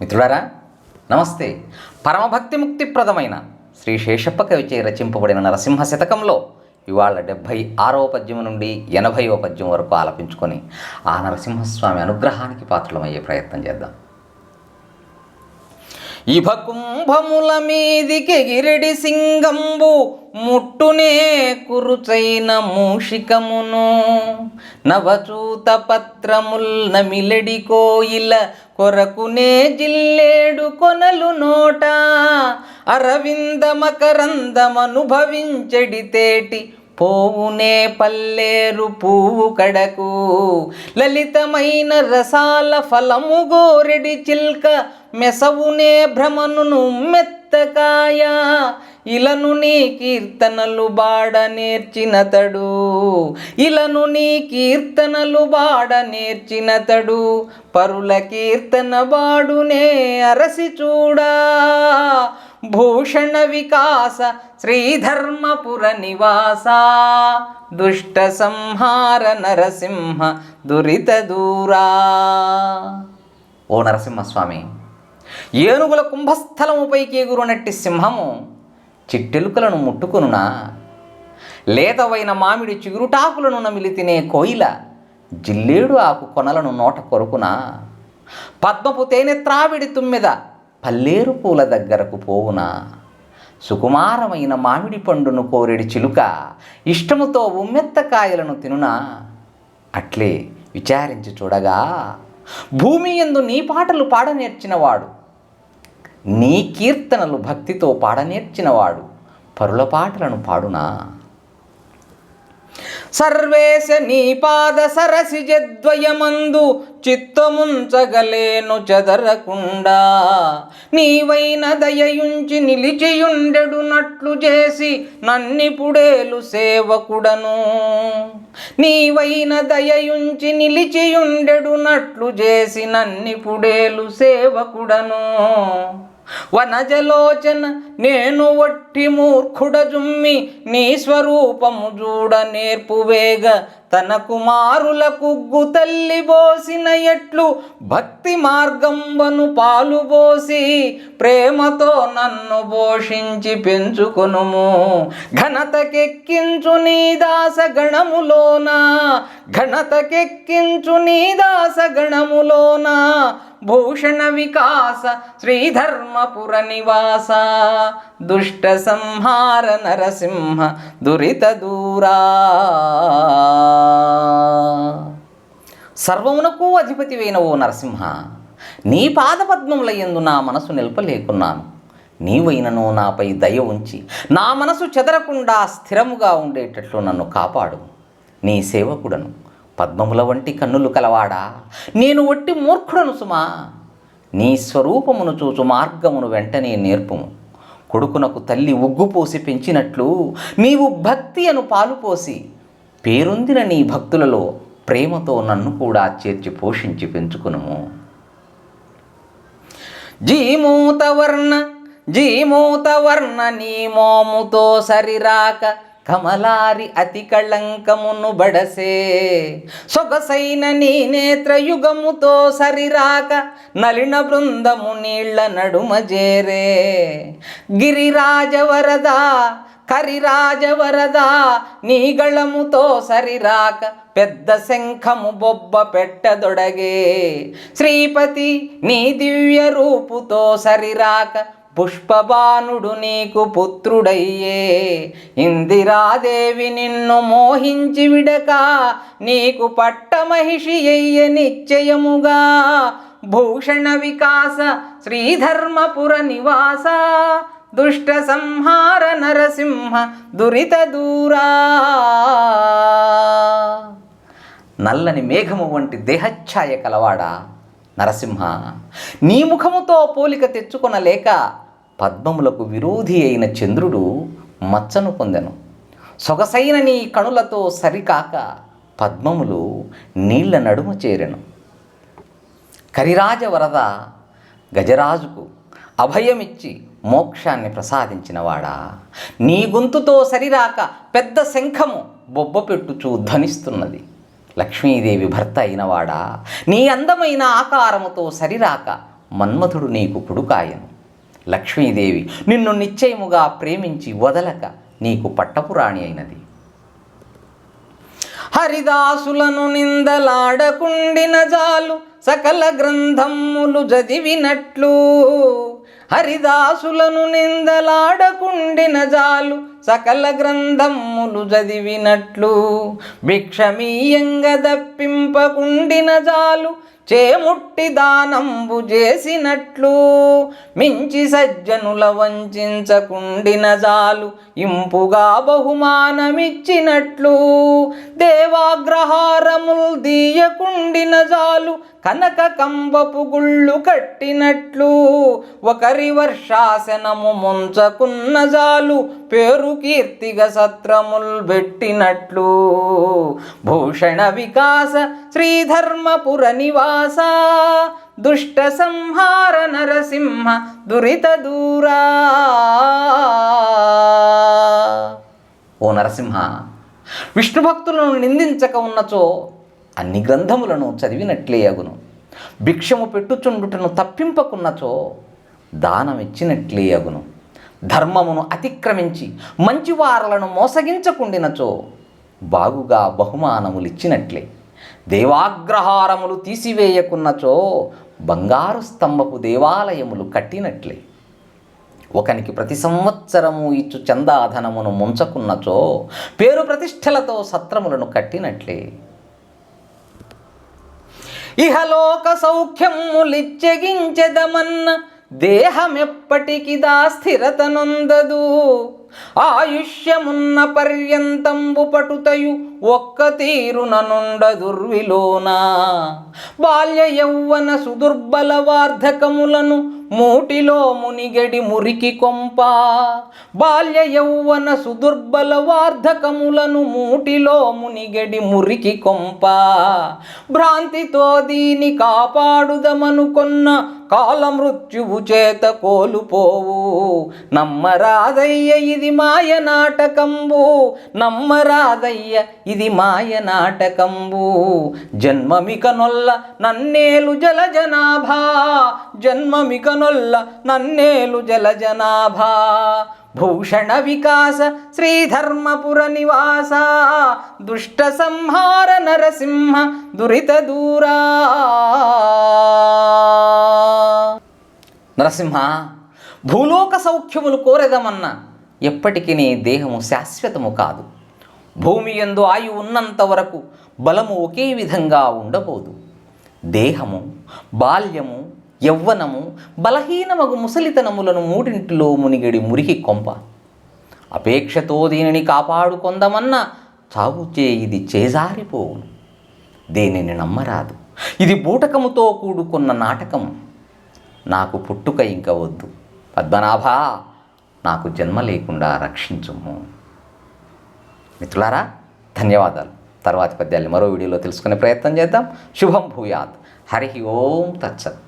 మిత్రులారా నమస్తే. పరమభక్తి ముక్తిప్రదమైన శ్రీ శేషప్ప కవిచే రచింపబడిన నరసింహ శతకంలో ఇవాళ డెబ్భై ఆరవ పద్యం నుండి ఎనభైవ పద్యం వరకు ఆలపించుకొని ఆ నరసింహస్వామి అనుగ్రహానికి పాత్రలమయ్యే ప్రయత్నం చేద్దాం. ఇభ కుంభముల మీదికి గిరిడి సింగంబు ముట్టునే కురుచైన మూషికమును నవచూత పత్రముల్ మిలడి కోయిల కొరకునే జిల్లేడు కొనలు నోట. అరవింద మకరందమనుభవించడి తేటి. పోవునే పల్లేరు పువ్వు కడకు. లలితమైన రసాల ఫలము గోరెడి చిల్క. మెసవునే భ్రమను మెత్తకాయ ఇలను నీ కీర్తనలు బాడ నేర్చినతడు. ఇలను నీ కీర్తనలు బాడ నేర్చినతడు. పరుల కీర్తన బాడునే అరసి చూడా. భూషణ వికాస శ్రీధర్మపుర నివాస. దుష్ట సంహార నరసింహ దురిత దూరా. ఓ నరసింహస్వామి ఏనుగుల కుంభస్థలముపైకి ఎగురునట్టి సింహము చిట్టెలుకలను ముట్టుకొనునా? లేతవైన మామిడి చిగురుటాకులను నమిలి తినే కోయిల జిల్లేడు ఆకు కొనలను నోట కొరుకునా? పద్మపు తేనె త్రావిడి తుమ్మెద పల్లేరు పూల దగ్గరకు పోవునా? సుకుమారమైన మామిడి పండును కోరెడి చిలుక ఇష్టముతో ఉమ్మెత్త కాయలను తినునా? అట్లే విచారించి చూడగా భూమి ఎందు నీ పాటలు పాడనేర్చినవాడు నీ కీర్తనలు భక్తితో పాడనేర్చినవాడు పరుల పాటలను పాడునా? సర్వేశ నీ పాద సరసి జద్వయమందు చిత్తముంచగలేను చదరకుండా. నీవైన దయయుంచి నిలిచియుండెడునట్లు చేసి నన్నిపుడేలు సేవకుడను. నీవైన దయయుంచి నిలిచియుండెడునట్లు చేసి నన్నిపుడేలు సేవకుడను. వనజలోచన నేను వట్టి మూర్ఖుడ జుమ్మి నీ స్వరూపము చూడ నేర్పువేగ తన కుమారులకుగ్గు తల్లి బోసిన ఎట్లు భక్తి మార్గంబను పాలుబోసి ప్రేమతో నన్ను పోషించి పెంచుకొనుము. ఘనతకెక్కించు నీ దాస గణములోన ఘనతకెక్కించు నీ దాస గణములోన. భూషణ వికాస శ్రీధర్మపుర నివాస. దుష్ట సంహార నరసింహ దురిత దూరా. సర్వమునకు అధిపతివైన ఓ నరసింహ నీ పాదపద్మముల ఎందు నా మనసు నిలపలేకున్నాను. నీవైనను నాపై దయ ఉంచి నా మనసు చెదరకుండా స్థిరముగా ఉండేటట్లు నన్ను కాపాడు. నీ సేవకుడను పద్మముల వంటి కన్నులు కలవాడా? నేను ఒట్టి మూర్ఖుడను సుమా? నీ స్వరూపమును చూచు మార్గమును వెంటనే నేర్పుము. కొడుకునకు తల్లి ఉగ్గుపోసి పెంచినట్లు నీవు భక్తి అను పాలుపోసి పేరొందిన నీ భక్తులలో ప్రేమతో నన్ను కూడా చేర్చి పోషించి పెంచుకునుము. జీమూతవర్ణ వర్ణ వర్ణ నీ మోముతో సరిరాక కమలారి అతి కళంకమును బడసే. సొగసైన నీ నేత్రయుగముతో సరిరాక నలిన బృందము నీళ్ళ నడుమ జేరే. గిరిరాజవరద కరిరాజవరద నీగళముతో సరిరాక పెద్ద శంఖము బొబ్బ పెట్టదొడగే. శ్రీపతి నీ దివ్య రూపుతో సరిరాక పుష్పబానుడు నీకు పుత్రుడయ్యే. ఇందిరాదేవి నిన్ను మోహించి విడక నీకు పట్టమహిషి అయ్య నిశ్చయముగా. భూషణ వికాస శ్రీధర్మపుర నివాస దుష్ట సంహార నరసింహ దురిత దూరా నల్లని మేఘము వంటి దేహఛాయ కలవాడా నరసింహ నీ ముఖముతో పోలిక తెచ్చుకొనలేక పద్మములకు విరోధి అయిన చంద్రుడు మచ్చను పొందెను. సొగసైన నీ కణులతో సరికాక పద్మములు నీళ్ళ నడుమ చేరెను. కరిరాజ వరద గజరాజుకు అభయమిచ్చి మోక్షాన్ని ప్రసాదించినవాడా? నీ గొంతుతో సరిరాక పెద్ద శంఖము బొబ్బ పెట్టుచూ ధనిస్తున్నది లక్ష్మీదేవి భర్త అయినవాడా? నీ అందమైన ఆకారముతో సరిరాక మన్మథుడు నీకు పుడుకాయను. లక్ష్మీదేవి నిన్ను నిశ్చయముగా ప్రేమించి వదలక నీకు పట్టపురాణి అయినది. హరిదాసులను నిందలాడకుండిన జాలు సకల గ్రంథములు చదివినట్లు హరిదాసులను నిందలాడకుండిన జాలు. సకల గ్రంథములు చదివినట్లు భిక్షమీయంగా దప్పింపకుండిన జాలు చేముట్టి దానంబు చేసినట్లు మించి సజ్జనుల వంచకుండిన జాలు ఇంపుగా బహుమానమిచ్చినట్లు దేవాగ్రహారముల్ దీయకుండిన జాలు కనక కంబపు గుళ్ళు కట్టినట్లు ఒకరి వర్షాసనము ముంచకున్న జాలు పేరు కీర్తిగా సత్రముల్ పెట్టినట్లు. భూషణ వికాస శ్రీధర్మపుర నివాస దుష్ట సంహార నరసింహ దురిత దూరా. ఓ నరసింహ విష్ణు భక్తులను నిందించక ఉన్నచో అన్ని గ్రంథములను చదివినట్లే అగును. భిక్షము పెట్టుచుండుటను తప్పింపకున్నచో దానమిచ్చినట్లే అగును. ధర్మమును అతిక్రమించి మంచివారలను మోసగించకుండినచో బాగుగా బహుమానములిచ్చినట్లే. దేవాగ్రహారములు తీసివేయకున్నచో బంగారు స్తంభపు దేవాలయములు కట్టినట్లే. ఒకనికి ప్రతి సంవత్సరము ఇచ్చు చందాధనమును ముంచకున్నచో పేరు ప్రతిష్టలతో సత్రములను కట్టినట్లే. ఇహలోక సౌఖ్యములిచ్చగించెదమన్న దేహమెప్పటికిదా స్థిరత నొందదు ఆయుష్యమున్న పర్యంతంబు పటుతయు ఒక్క తీరుననుండ దుర్విలోన? దుర్విలోనా బాల్య యౌవన సుదుర్బల వార్ధకములను మూటిలో మునిగడి మురికి కొంప. బాల్య యౌవన సుదుర్బల వార్ధకములను మూటిలో మునిగడి మురికి కొంప. భ్రాంతితో దీని కాపాడుదమనుకొన్న కాలమృత్యువు చేత కోలుపోవు. నమ్మరాదయ్య ఇది మాయ నాటకంబు. నమ్మరాదయ్య ఇది మాయ నాటకంబు. జన్మమిక నొల్ల నన్నేలు జల జనాభా జన్మమిక నొల్ల నన్నేలు జల జనాభా భూషణ వికాస శ్రీధర్మపుర నివాస. దుష్ట సంహార నరసింహ దురిత దూరా. నరసింహ భూలోక సౌఖ్యములు కోరెదమన్న ఎప్పటికీ నీ దేహము శాశ్వతము కాదు. భూమి ఎందు ఆయు ఉన్నంత వరకు బలము ఒకే విధంగా ఉండబోదు. దేహము బాల్యము యవ్వనము బలహీనమగు ముసలితనములను మూడింటిలో మునిగడి మురికి కొంప. అపేక్షతో దీనిని కాపాడుకొందమన్న చావుచే ఇది చేజారిపోవును. దీనిని నమ్మరాదు. ఇది బూటకముతో కూడుకున్న నాటకం. నాకు పుట్టుక ఇంక వద్దు. పద్మనాభ నాకు జన్మ లేకుండా రక్షించుము. మిత్రులారా ధన్యవాదాలు. తర్వాతి పద్యాన్ని మరో వీడియోలో తెలుసుకునే ప్రయత్నం చేద్దాం. శుభం భూయాత్. హరి ఓం తత్సత్.